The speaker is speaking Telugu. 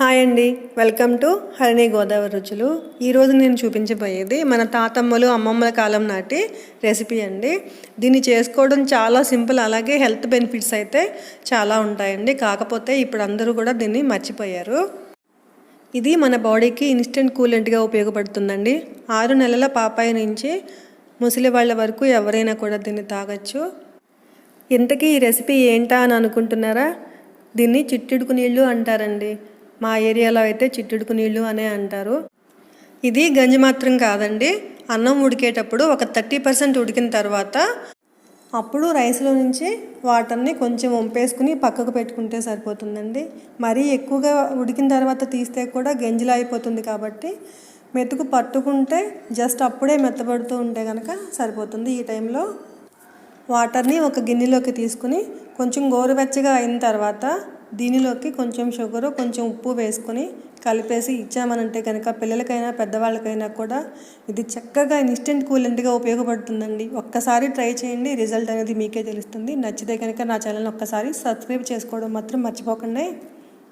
హాయ్ అండి. వెల్కమ్ టు హరిణి గోదావరి రుచులు. ఈరోజు నేను చూపించబోయేది మన తాతమ్మలు అమ్మమ్మల కాలం నాటి రెసిపీ అండి. దీన్ని చేసుకోవడం చాలా సింపుల్ అలాగే హెల్త్ బెనిఫిట్స్ అయితే చాలా ఉంటాయండి. కాకపోతే ఇప్పుడు అందరూ కూడా దీన్ని మర్చిపోయారు. ఇది మన బాడీకి ఇన్స్టెంట్ కూలెంట్గా ఉపయోగపడుతుందండి. ఆరు నెలల పాపాయి నుంచి ముసలి వాళ్ళ వరకు ఎవరైనా కూడా దీన్ని తాగొచ్చు. ఇంతకీ ఈ రెసిపీ ఏంటా అని అనుకుంటున్నారా? దీన్ని చిట్టుడుకు నీళ్ళు అంటారండి. మా ఏరియాలో అయితే చిట్టుడుకు నీళ్ళు అనే అంటారు. ఇది గంజి మాత్రం కాదండి. అన్నం ఉడికేటప్పుడు ఒక థర్టీ పర్సెంట్ ఉడికిన తర్వాత అప్పుడు రైస్లో నుంచి వాటర్ని కొంచెం వంపేసుకుని పక్కకు పెట్టుకుంటే సరిపోతుందండి. మరీ ఎక్కువగా ఉడికిన తర్వాత తీస్తే కూడా గంజిలా అయిపోతుంది కాబట్టి మెతుకు పట్టుకుంటే జస్ట్ అప్పుడే మెత్తబడుతూ ఉంటే కనుక సరిపోతుంది. ఈ టైంలో వాటర్ని ఒక గిన్నెలోకి తీసుకుని కొంచెం గోరువెచ్చగా అయిన తర్వాత దీనిలోకి కొంచెం షుగరు కొంచెం ఉప్పు వేసుకొని కలిపేసి ఇచ్చామనంటే కనుక పిల్లలకైనా పెద్దవాళ్ళకైనా కూడా ఇది చక్కగా ఇన్స్టెంట్ కూలెంట్గా ఉపయోగపడుతుందండి. ఒక్కసారి ట్రై చేయండి రిజల్ట్ అనేది మీకే తెలుస్తుంది. నచ్చితే కనుక నా ఛానల్ ఒక్కసారి సబ్స్క్రైబ్ చేసుకోవడం మాత్రం మర్చిపోకండి.